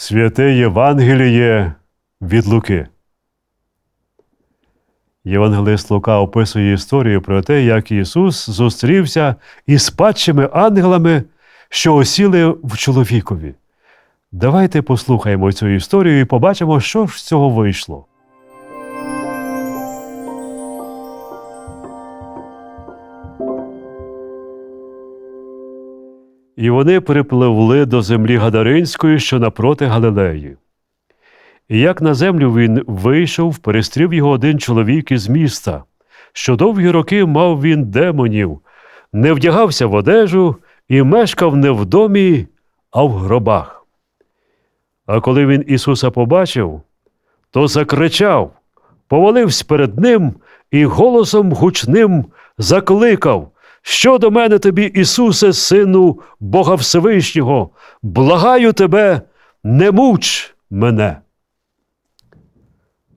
Святе Євангеліє від Луки. Євангелист Лука описує історію про те, як Ісус зустрівся із падшими ангелами, що осіли в чоловікові. Давайте послухаємо цю історію і побачимо, що ж з цього вийшло. І вони припливли до землі Гадаринської, що напроти Галилеї. І як на землю він вийшов, перестрів його один чоловік із міста, що довгі роки мав він демонів, не вдягався в одежу і мешкав не в домі, а в гробах. А коли він Ісуса побачив, то закричав, повалився перед ним і голосом гучним закликав. Що до мене тобі, Ісусе, Сину Бога Всевишнього, благаю тебе, не муч мене.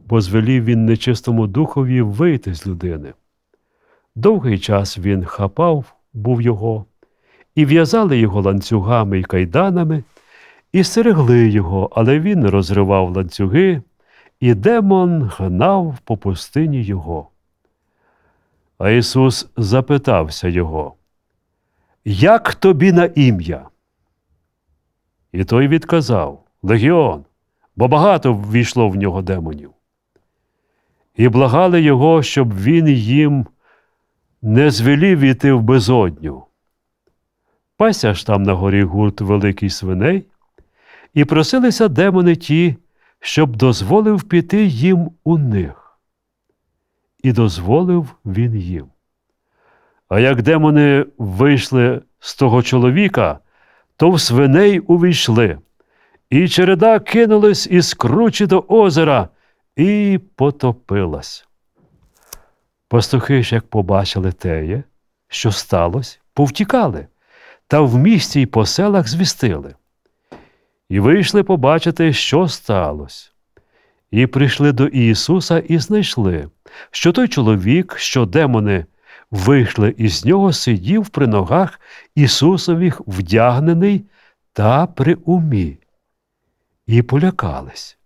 Бо звелів він нечистому духові вийти з людини. Довгий час він хапав, був його, і в'язали його ланцюгами й кайданами, і стерегли його, але він розривав ланцюги, і демон гнав по пустині його. А Ісус запитався його, Як тобі на ім'я? І той відказав Легіон, бо багато ввійшло в нього демонів. І благали його, щоб він їм не звелів іти в безодню. Пася ж там на горі гурт великий свиней, і просилися демони ті, щоб дозволив піти їм у них і дозволив він їм. А як демони вийшли з того чоловіка, то в свиней увійшли, і череда кинулась із кручі до озера і потопилась. Пастухи ж, як побачили теє, що сталося, повтікали, та в місті й по селах звістили. І вийшли побачити, що сталося. І прийшли до Ісуса і знайшли, що той чоловік, що демони вийшли із нього, сидів при ногах Ісусових вдягнений та при умі. І полякались.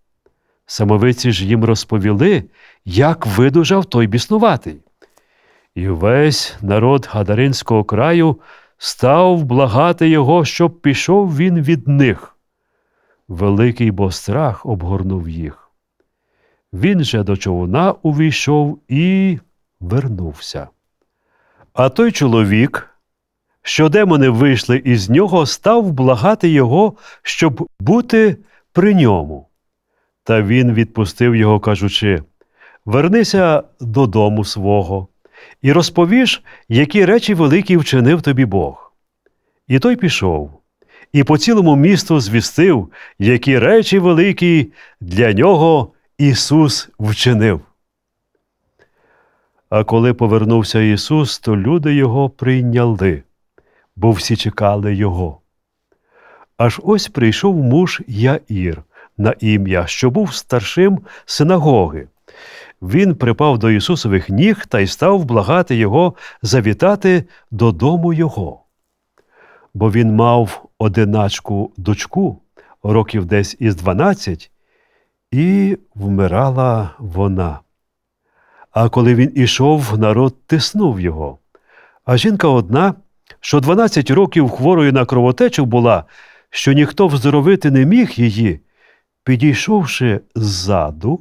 Самовиці ж їм розповіли, як видужав той біснуватий. І весь народ Гадаринського краю став благати його, щоб пішов він від них. Великий бо страх обгорнув їх. Він же до човна увійшов і вернувся. А той чоловік, що демони вийшли із нього, став благати його, щоб бути при ньому. Та він відпустив його, кажучи Вернися додому свого і розповіш, які речі великі вчинив тобі Бог. І той пішов, і по цілому місту звістив, які речі великі для нього Ісус вчинив. А коли повернувся Ісус, то люди Його прийняли, бо всі чекали Його. Аж ось прийшов муж Яїр на ім'я, що був старшим синагоги. Він припав до Ісусових ніг та й став благати Його завітати додому Його. Бо він мав одиначку дочку, років десь із дванадцять, і вмирала вона. А коли він ішов, народ тиснув його. А жінка одна, що дванадцять років хворою на кровотечу була, що ніхто вздоровити не міг її, підійшовши ззаду,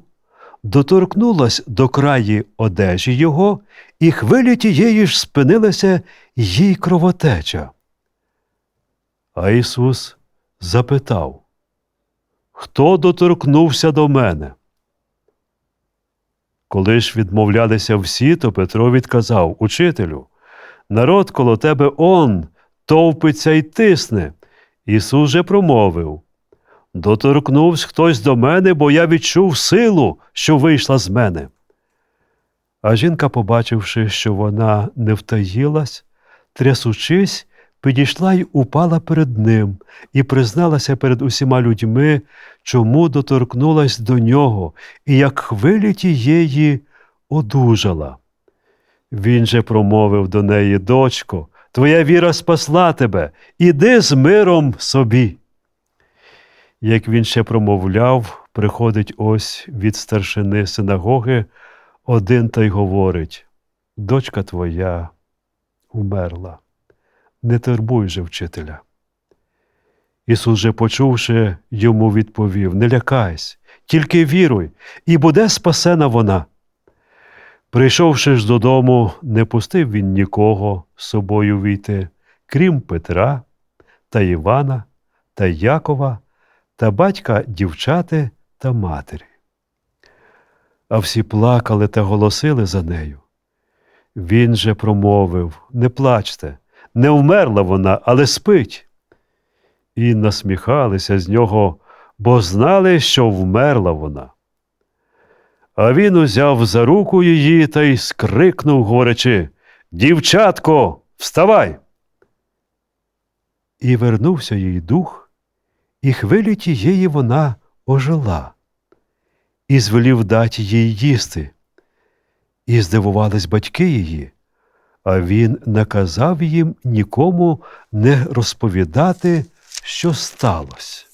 доторкнулась до краї одежі його, і хвилі тієї ж спинилася їй кровотеча. А Ісус запитав Хто доторкнувся до мене? Коли ж відмовлялися всі, то Петро відказав Учителю, народ коло тебе он товпиться й тисне. Ісус же промовив Доторкнувся хтось до мене, бо я відчув силу, що вийшла з мене. А жінка, побачивши, що вона не втаїлась, трясучись, підійшла й упала перед ним і призналася перед усіма людьми, чому доторкнулась до нього, і як хвилі тієї одужала. Він же промовив до неї, дочко, твоя віра спасла тебе, іди з миром собі. Як він ще промовляв, приходить ось від старшини синагоги один та й говорить: Дочка твоя умерла, не турбуй же вчителя. Ісус же, почувши, йому відповів: Не лякайся, тільки віруй, і буде спасена вона. Прийшовши ж додому, не пустив він нікого з собою війти, крім Петра та Івана та Якова та батька дівчати та матері. А всі плакали та голосили за нею. Він же промовив Не плачте, не вмерла вона, але спить. І насміхалися з нього, бо знали, що вмерла вона. А він узяв за руку її та й скрикнув, говорячи Дівчатко, вставай! І вернувся їй дух, і хвилі тієї вона ожила, і звелів дати їй їсти. І здивувались батьки її, а він наказав їм нікому не розповідати, що сталося.